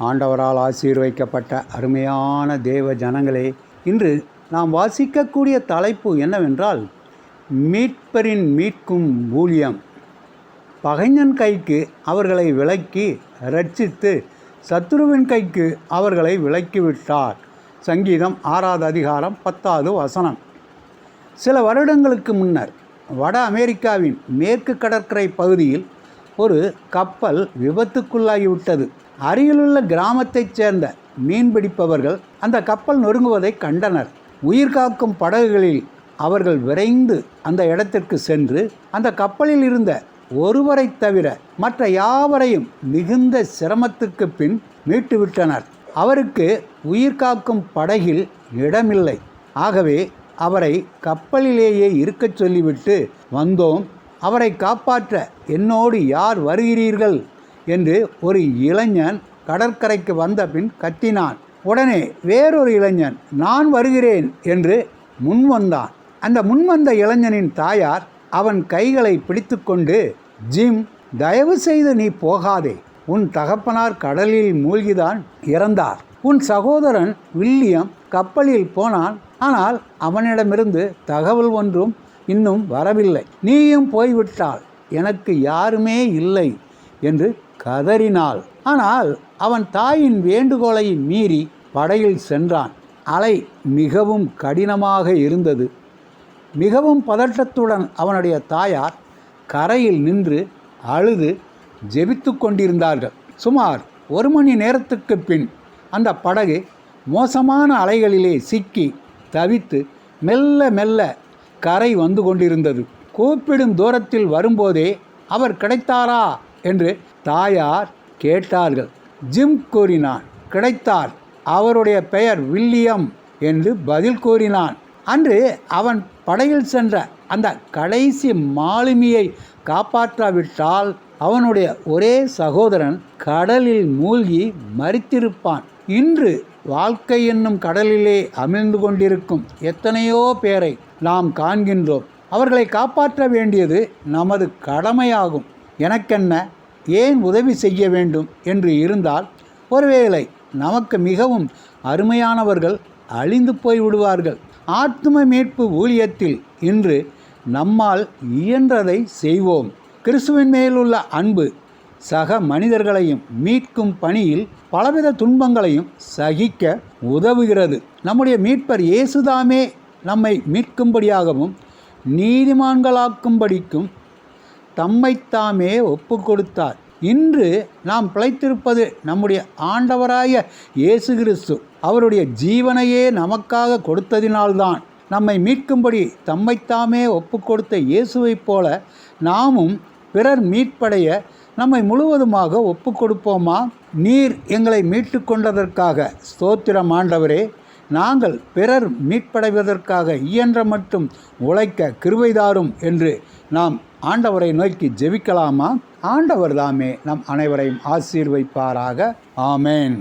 ஆண்டவரால் ஆசீர்வைக்கப்பட்ட அருமையான தேவ ஜனங்களே இன்று நாம் வாசிக்கக்கூடிய தலைப்பு என்னவென்றால் மீட்பரின் மீட்கும் ஊழியம். பகைஞன் கைக்கு அவர்களை விலக்கி ரட்சித்து சத்ருவின் கைக்கு அவர்களை விலக்கிவிட்டார். சங்கீதம் ஆறாவது அதிகாரம் பத்தாவது வசனம். சில வருடங்களுக்கு முன்னர் வட அமெரிக்காவின் மேற்கு கடற்கரை பகுதியில் ஒரு கப்பல் விபத்துக்குள்ளாகிவிட்டது. அருகிலுள்ள கிராமத்தைச் சேர்ந்த மீன்பிடிப்பவர்கள் அந்த கப்பல் நொறுங்குவதை கண்டனர். உயிர் காக்கும் படகுகளில் அவர்கள் விரைந்து அந்த இடத்திற்கு சென்று அந்த கப்பலில் இருந்த ஒருவரை தவிர மற்ற யாவரையும் மிகுந்த சிரமத்துக்கு பின் மீட்டுவிட்டனர். அவருக்கு உயிர் காக்கும் படகில் இடமில்லை. ஆகவே அவரை கப்பலிலேயே இருக்கச் சொல்லிவிட்டு வந்தோம். அவரை காப்பாற்ற என்னோடு யார் வருகிறீர்கள்? என்று ஒரு இளைஞன் கடற்கரைக்கு வந்த பின் கத்தினான். உடனே வேறொரு இளைஞன் நான் வருகிறேன் என்று முன் வந்தான் அந்த முன்வந்த இளைஞனின் தாயார் அவன் கைகளை பிடித்துக்கொண்டு ஜிம் தயவு செய்து நீ போகாதே. உன் தகப்பனார் கடலில் மூழ்கிதான் இறந்தார். உன் சகோதரன் வில்லியம் கப்பலில் போனான். ஆனால் அவனிடமிருந்து தகவல் ஒன்றும் இன்னும் வரவில்லை. நீயும் போய்விட்டால் எனக்கு யாருமே இல்லை என்று கதறினாள். ஆனால் அவன் தாயின் வேண்டுகோளை மீறி படையில் சென்றான். அலை மிகவும் கடினமாக இருந்தது. மிகவும் பதற்றத்துடன் அவனுடைய தாயார் கரையில் நின்று அழுது ஜெபித்து கொண்டிருந்தார்கள். சுமார் ஒரு மணி நேரத்துக்கு பின் அந்த படகு மோசமான அலைகளிலே சிக்கி தவித்து மெல்ல மெல்ல கரை வந்து கொண்டிருந்தது. கூப்பிடும் தூரத்தில் வரும்போதே அவர் கிடைத்தாரா? என்று தாயார் கேட்டார்கள். ஜிம் கூறினான் கிடைத்தார் அவருடைய பெயர் வில்லியம் என்று பதில் கூறினான். அன்று அவன் படையில் சென்ற அந்த கடைசி மாலுமியை காப்பாற்றாவிட்டால் அவனுடைய ஒரே சகோதரன் கடலில் மூழ்கி மறித்திருப்பான் இன்று வாழ்க்கை என்னும் கடலிலே அமிழ்ந்து கொண்டிருக்கும் எத்தனையோ பேரை நாம் காண்கின்றோம். அவர்களை காப்பாற்ற வேண்டியது நமது கடமையாகும். எனக்கென்ன? ஏன் உதவி செய்ய வேண்டும் என்று இருந்தால் ஒருவேளை நமக்கு மிகவும் அருமையானவர்கள் அழிந்து போய் விடுவார்கள் ஆத்ம மீட்பு ஊழியத்தில் இன்று நம்மால் இயன்றதை செய்வோம். கிறிஸ்துவின் மேலுள்ள அன்பு சக மனிதர்களையும் மீட்கும் பணியில் பலவித துன்பங்களையும் சகிக்க உதவுகிறது. நம்முடைய மீட்பர் இயேசுதாமே நம்மை மீட்கும்படியாகவும் நீதிமான்களாக்கும்படிக்கும் தம்மைத்தாமே ஒப்பு கொடுத்தார் இன்று நாம் பிழைத்திருப்பது நம்முடைய ஆண்டவராய இயேசு கிறிஸ்து அவருடைய ஜீவனையே நமக்காக கொடுத்ததினால்தான் நம்மை மீட்கும்படி தம்மைத்தாமே ஒப்பு கொடுத்த இயேசுவைப் போல நாமும் பிறர் மீட்படைய நம்மை முழுவதுமாக ஒப்பு கொடுப்போமா நீர் எங்களை மீட்டு கொண்டதற்காக ஸ்தோத்திரம் ஆண்டவரே. நாங்கள் பிறர் மீட்படைவதற்காக இயன்ற மட்டும் உழைக்க கிருவைதாரும் என்று நாம் ஆண்டவரை நோக்கி ஜெபிக்கலாமா? ஆண்டவர் தாமே நம் அனைவரையும் ஆசீர்வைப்பாராக. ஆமேன்.